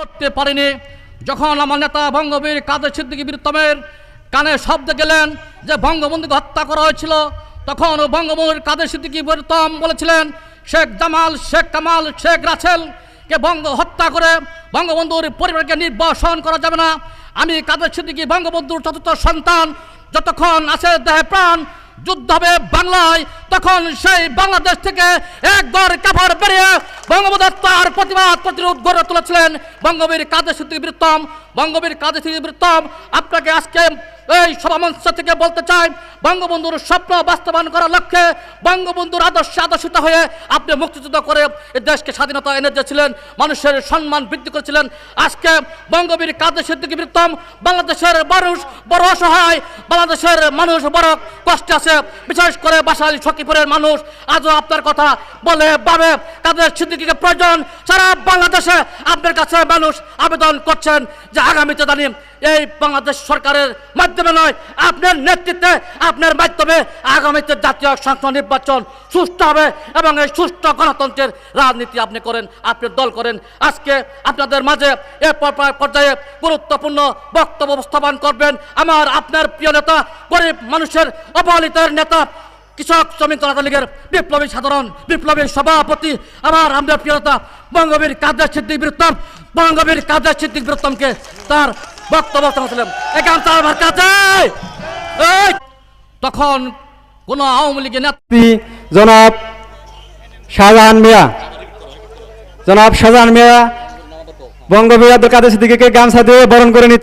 করতে পারেনি। যখন আমার নেতা বঙ্গবীর কাদের সিদ্দিকী বীরত্তমের কানে শব্দ গেলেন যে বঙ্গবন্ধুকে হত্যা করা হয়েছিল, তখন বঙ্গবন্ধুর কাদের সিদ্দিকী বীরত্তম বলেছিলেন, শেখ জামাল, শেখ কামাল, শেখ রাছেল কে বঙ্গ হত্যা করে বঙ্গবন্ধুর পরিবারকে নির্বাসন করা যাবে না। আমি কাদের সিদ্দিকী বঙ্গবন্ধুর চতুর্থ সন্তান। যতক্ষণ আছে দেহে প্রাণ, যুদ্ধ হবে বাংলায়, তখন সেই বাংলাদেশ থেকে একবার কাপড় বেরিয়ে বঙ্গবন্ধু তার প্রতিবাদ প্রতিরোধ গড়ে তুলেছিলেন বঙ্গবীর কাদের বৃত্তম? বঙ্গবীর কাদের বৃত্তম? আপনাকে আজকে এই সভামঞ্চ থেকে বলতে চাই, বঙ্গবন্ধুর স্বপ্ন বাস্তবায়ন করার লক্ষ্যে বঙ্গবন্ধুর আদর্শ আদর্শিত হয়ে আপনি মুক্তিযুদ্ধ করে দেশকে স্বাধীনতা এনে দিয়েছিলেন, মানুষের সম্মান বৃদ্ধি করেছিলেন। আজকে বঙ্গবীর কাদের সিদ্দিকী বৃত্তম, বাংলাদেশের মানুষ বড় অসহায়, বাংলাদেশের মানুষ বড় কষ্টে আছে। বিশেষ করে বাসাইল সখীপুরের মানুষ, আজও আপনার কথা বলে বাবে কাদের সিদ্দিকীকে প্রয়োজন, সারা বাংলাদেশে আপনার কাছে মানুষ আবেদন করছেন যে আগামীতে জানি এই বাংলাদেশ সরকারের মাধ্যমে নয়, আপনার নেতৃত্বে, আপনার মাধ্যমে আগামীতে জাতীয় সংসদ নির্বাচন সুষ্ঠু হবে এবং এই সুষ্ঠু গণতন্ত্রের রাজনীতি আপনি করেন, আপনি দল করেন। আজকে আপনাদের মাঝে এ পর্যায়ে গুরুত্বপূর্ণ বক্তব্য উপস্থাপন করবেন আমার আপনার প্রিয় নেতা, গরিব মানুষের অবহেলিতের নেতা, কৃষক, শ্রমিক জনতা লীগের বিপ্লবী সাধারণ, বিপ্লবী সভাপতি, আমার আমাদের প্রিয়তা বঙ্গবীর কাদের সিদ্দিক বৃত্তম, বঙ্গবীর কাদের সিদ্দিক বৃত্তমকে তার বক্তব্য কাছে তখন কোন আওয়ামী লীগের নেত্রী জনাব শাহজাহান মিয়া। জনাব শাহজাহান মিয়া বঙ্গবীর কাদের সিদ্দিকীকে গামছা দিয়ে বরণ করে নিচ্ছে